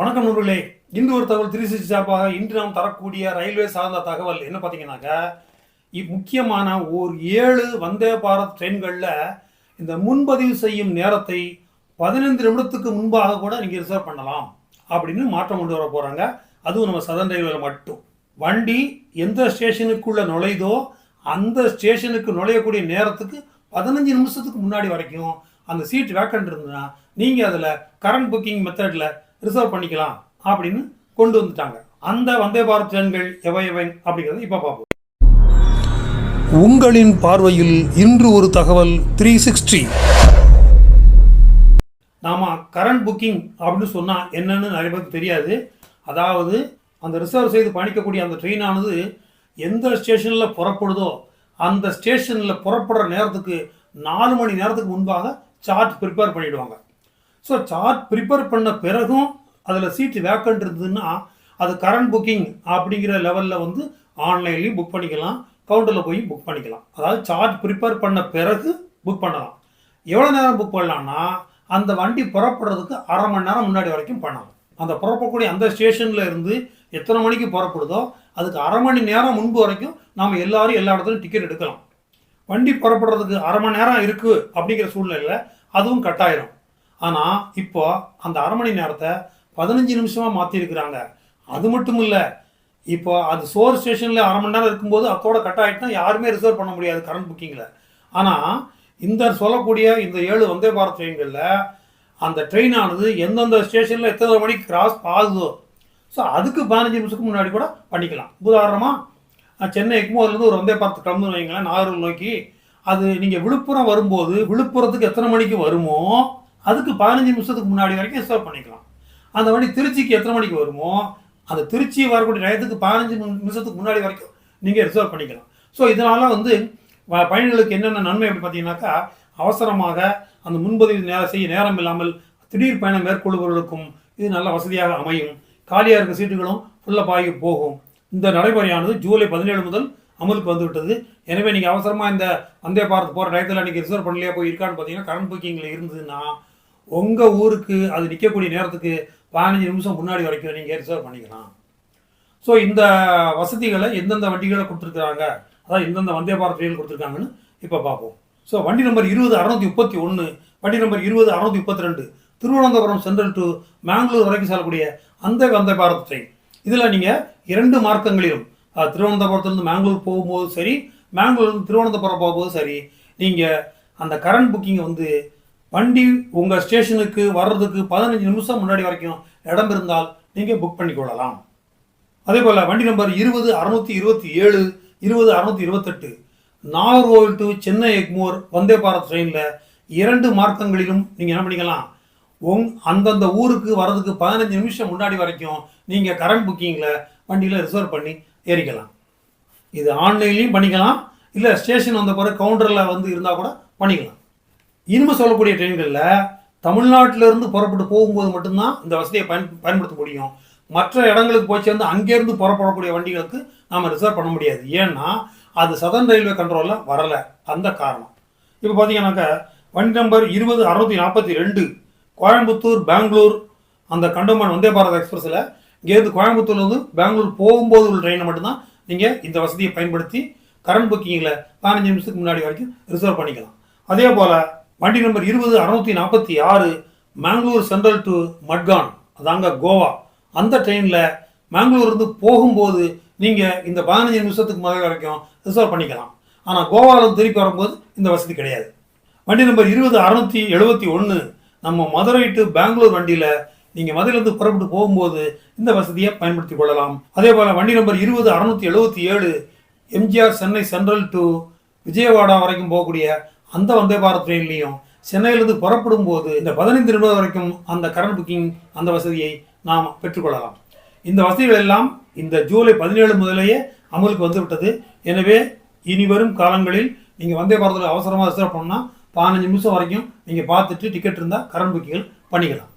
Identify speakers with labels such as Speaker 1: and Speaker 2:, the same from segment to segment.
Speaker 1: வணக்கம் நண்பர்களே. இன்று ஒரு தகவல் த்ரீ சிக்ஸ்டி சார்பாக இன்று நாம் தரக்கூடிய ரயில்வே சார்ந்த தகவல் என்ன பார்த்தீங்கன்னாக்க இ- முக்கியமான ஒரு ஏழு வந்தே பாரத் ட்ரெயின்களில் இந்த முன்பதிவு செய்யும் நேரத்தை பதினைந்து நிமிடத்துக்கு முன்பாக கூட நீங்கள் ரிசர்வ் பண்ணலாம் அப்படின்னு மாற்றம் கொண்டு வர போகிறாங்க அதுவும் நம்ம சதன் ரயில்வேல மட்டும். வண்டி எந்த ஸ்டேஷனுக்குள்ளே நுழையுதோ அந்த ஸ்டேஷனுக்கு நுழையக்கூடிய நேரத்துக்கு பதினஞ்சு நிமிஷத்துக்கு முன்னாடி வரைக்கும் அந்த சீட் வேக்கண்ட் இருந்ததுன்னா நீங்கள் அதில் கரண்ட் புக்கிங் மெத்தடில் ரிசர்வ் பண்ணிக்கலாம் அப்படின்னு கொண்டு வந்துட்டாங்க. அந்த வந்தே பாரத் ட்ரெயின்கள் எவை எவை அப்படிங்கிறத இப்போ பார்ப்போம். உங்களின் பார்வையில் இன்று ஒரு தகவல் த்ரீ சிக்ஸ்டி நாம கரண்ட் புக்கிங் அப்படின்னு சொன்னால் என்னன்னு நிறைய பேருக்கு தெரியாது. அதாவது அந்த ரிசர்வ் செய்து பயணிக்கக்கூடிய அந்த ட்ரெயினானது எந்த ஸ்டேஷனில் புறப்படுதோ அந்த ஸ்டேஷனில் புறப்படுற நேரத்துக்கு நாலு மணி நேரத்துக்கு முன்பாக சார்ட் ப்ரிப்பேர் பண்ணிடுவாங்க. ஸோ சார்ட் ப்ரிப்பேர் பண்ண பிறகும் அதில் சீட்டு வேக்கண்ட் இருந்ததுன்னா அது கரண்ட் புக்கிங் அப்படிங்கிற லெவலில் வந்து ஆன்லைன்லேயும் புக் பண்ணிக்கலாம் கவுண்டரில் போய் புக் பண்ணிக்கலாம். அதாவது சார்ஜ் ப்ரிப்பேர் பண்ண பிறகு புக் பண்ணலாம். எவ்வளோ நேரம் புக் பண்ணலாம்னா அந்த வண்டி புறப்படுறதுக்கு அரை மணி நேரம் முன்னாடி வரைக்கும் பண்ணலாம். அந்த புறப்படக்கூடிய அந்த ஸ்டேஷனில் இருந்து எத்தனை மணிக்கு புறப்படுதோ அதுக்கு அரை மணி நேரம் முன்பு வரைக்கும் நாம் எல்லாரும் எல்லா இடத்துலையும் டிக்கெட் எடுக்கலாம். வண்டி புறப்படுறதுக்கு அரை மணி நேரம் இருக்குது அப்படிங்கிற சூழ்நிலையில் அதுவும் கட்டாயிரும் ஆனால் இப்போ அந்த அரை மணி நேரத்தை பதினஞ்சு நிமிஷமாக மாற்றிருக்கிறாங்க அது மட்டும் இல்லை இப்போ அது சோர் ஸ்டேஷனில் அரை மணி நேரம் இருக்கும்போது அதோட கட் ஆகிட்டுனா யாருமே ரிசர்வ் பண்ண முடியாது கரண்ட் புக்கிங்கில் ஆனால் இந்த சொல்லக்கூடிய இந்த ஏழு வந்தே பாரத் ட்ரெயின்களில் அந்த ட்ரெயின் ஆனது எந்தெந்த ஸ்டேஷனில் எத்தனை மணிக்கு கிராஸ் ஆகுதோ ஸோ அதுக்கு பதினஞ்சு நிமிஷத்துக்கு முன்னாடி கூட பண்ணிக்கலாம். உதாரணமாக சென்னை எக்மோர்லேருந்து ஒரு வந்தே பாரத் கிளம்புன்னு வைங்களேன் நாகர்கோவில் நோக்கி அது நீங்கள் விழுப்புரம் வரும்போது விழுப்புரத்துக்கு எத்தனை மணிக்கு வருமோ அதுக்கு பதினஞ்சு நிமிஷத்துக்கு முன்னாடி வரைக்கும் ரிசர்வ் பண்ணிக்கலாம். அந்த வண்டி திருச்சிக்கு எத்தனை மணிக்கு வருமோ அந்த திருச்சி வரக்கூடிய நேரத்துக்கு பதினஞ்சு நிமிஷத்துக்கு முன்னாடி வரைக்கும் நீங்கள் ரிசர்வ் பண்ணிக்கலாம். ஸோ இதனால் வந்து பயணிகளுக்கு என்னென்ன நன்மை அப்படின்னு பார்த்தீங்கன்னாக்கா அவசரமாக அந்த முன்பதிவு நேரம் செய்ய நேரம் இல்லாமல் திடீர் பயணம் மேற்கொள்பவர்களுக்கும் இது நல்ல வசதியாக அமையும். காலியாக இருக்க சீட்டுகளும் ஃபுல்லாக பாகி போகும். இந்த நடைமுறையானது ஜூலை பதினேழு முதல் அமலுக்கு வந்துவிட்டது. எனவே நீங்கள் அவசரமாக இந்த வந்தே பாரத் போகிற டயத்தில் நீங்கள் ரிசர்வ் பண்ணலையா போய் இருக்கான்னு பார்த்தீங்கன்னா கரண்ட் புக்கிங்கில் இருந்ததுன்னா உங்கள் ஊருக்கு அது நிற்கக்கூடிய நேரத்துக்கு பதினஞ்சு நிமிஷம் முன்னாடி வரைக்கும் நீங்கள் ரிசர்வ் பண்ணிக்கலாம். ஸோ இந்த வசதிகளை எந்தெந்த வண்டிகளை கொடுத்துருக்குறாங்க அதாவது எந்தெந்த வந்தே பாரத் ரயில் கொடுத்துருக்காங்கன்னு இப்போ பார்ப்போம். ஸோ வண்டி நம்பர் இருபது அறநூற்றி முப்பத்தி ஒன்று வண்டி நம்பர் இருபது அறநூற்றி முப்பத்தி ரெண்டு திருவனந்தபுரம் சென்ட்ரல் டு மேங்களூர் வரைக்கும் செல்லக்கூடிய அந்த வந்தே பாரத் ட்ரெயின் இதில் நீங்கள் இரண்டு மார்க்கங்களிலும் திருவனந்தபுரத்துலேருந்து மேங்களூர் போகும்போது சரி மேங்களூர்லேருந்து திருவனந்தபுரம் போகும்போது சரி நீங்கள் அந்த கரண்ட் புக்கிங்கை வந்து வண்டி உங்கள் ஸ்டேஷனுக்கு வர்றதுக்கு பதினஞ்சு நிமிஷம் முன்னாடி வரைக்கும் இடம் இருந்தால் நீங்கள் புக் பண்ணிக்கொள்ளலாம் அதே போல் வண்டி நம்பர் இருபது அறுநூற்றி இருபத்தி ஏழு இருபது அறுநூத்தி இருபத்தெட்டு நாகர்கோவில் டு சென்னை எக்மோர் வந்தே பாரத் ட்ரெயினில் இரண்டு மார்க்கங்களிலும் நீங்கள் என்ன பண்ணிக்கலாம்? உங் அந்தந்த ஊருக்கு வர்றதுக்கு பதினஞ்சு நிமிஷம் முன்னாடி வரைக்கும் நீங்கள் கரண்ட் புக்கிங்கில் வண்டியில் ரிசர்வ் பண்ணி ஏறிக்கலாம். இது ஆன்லைன்லேயும் பண்ணிக்கலாம். இல்லை ஸ்டேஷன் வந்த பிறகு கவுண்டரில் வந்து இருந்தால் கூட பண்ணிக்கலாம். இனிமே சொல்லக்கூடிய ட்ரெயின்களில் தமிழ்நாட்டிலிருந்து புறப்பட்டு போகும்போது மட்டும்தான் இந்த வசதியை பயன் பயன்படுத்த முடியும். மற்ற இடங்களுக்கு போய் சேர்ந்து அங்கேருந்து புறப்படக்கூடிய வண்டிகளுக்கு நாம் ரிசர்வ் பண்ண முடியாது. ஏன்னா அது சதன் ரயில்வே கண்ட்ரோலில் வரலை. அந்த காரணம். இப்போ பார்த்தீங்கன்னாக்கா வண்டி நம்பர் இருபது அறுநூத்தி நாற்பத்தி ரெண்டு கோயம்புத்தூர் பெங்களூர் அந்த கண்டோமன் வந்தே பாரத் எக்ஸ்பிரஸில் இங்கேருந்து கோயம்புத்தூர்லேருந்து பெங்களூர் போகும்போது உள்ள ட்ரெயினை மட்டும்தான் நீங்கள் இந்த வசதியை பயன்படுத்தி கரண்ட் புக்கிங்கில் பதினஞ்சு நிமிஷத்துக்கு முன்னாடி வரைக்கும் ரிசர்வ் பண்ணிக்கலாம். அதே போல் வண்டி நம்பர் இருபது அறுநூத்தி நாற்பத்தி ஆறு மேங்களூர் சென்ட்ரல் டு மட்கான் அதாங்க கோவா. அந்த ட்ரெயினில் மேங்களூர்லேருந்து போகும்போது நீங்கள் இந்த பதினஞ்சு நிமிஷத்துக்கு முதல் வரைக்கும் ரிசர்வ் பண்ணிக்கலாம். ஆனால் கோவாவில் திருப்பி வரும்போது இந்த வசதி கிடையாது. வண்டி நம்பர் இருபது அறுநூத்தி எழுபத்தி ஒன்று நம்ம மதுரை டு பெங்களூர் வண்டியில் நீங்கள் மதுரையிலேருந்து புறப்பட்டு போகும்போது இந்த வசதியை பயன்படுத்தி கொள்ளலாம். அதே போல் வண்டி நம்பர் இருபது அறுநூத்தி எழுபத்தி ஏழு MGR Chennai central to Vijayawada வரைக்கும் போகக்கூடிய அந்த வந்தே பாரத் ட்ரெயின்லையும் சென்னையிலிருந்து புறப்படும் போது இந்த பதினைந்து நிமிடம் வரைக்கும் அந்த கரண்ட் புக்கிங் அந்த வசதியை நாம் பெற்றுக்கொள்ளலாம். இந்த வசதிகள் எல்லாம் இந்த ஜூலை பதினேழு முதலேயே அமலுக்கு வந்துவிட்டது. எனவே இனி வரும் காலங்களில் நீங்கள் வந்தே பாரத்தில் அவசரமாக ரிசர்வ் பண்ணால் பதினஞ்சு நிமிஷம் வரைக்கும் நீங்கள் பார்த்துட்டு டிக்கெட் இருந்தால் கரண்ட் புக்கிங்கள் பண்ணிக்கலாம்.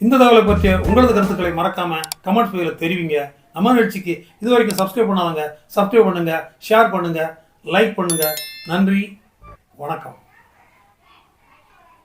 Speaker 1: இந்த தகவலை பற்றிய உங்களது கருத்துக்களை மறக்காமல் கமெண்ட்ஸ் பகுதியில் தெரிவிங்க. நம்ம நிகழ்ச்சிக்கு இது வரைக்கும் சப்ஸ்கிரைப் பண்ணாதவங்க சப்ஸ்கிரைப் பண்ணுங்கள் ஷேர் பண்ணுங்கள் லைக் பண்ணுங்கள் நன்றி. வணக்கம்.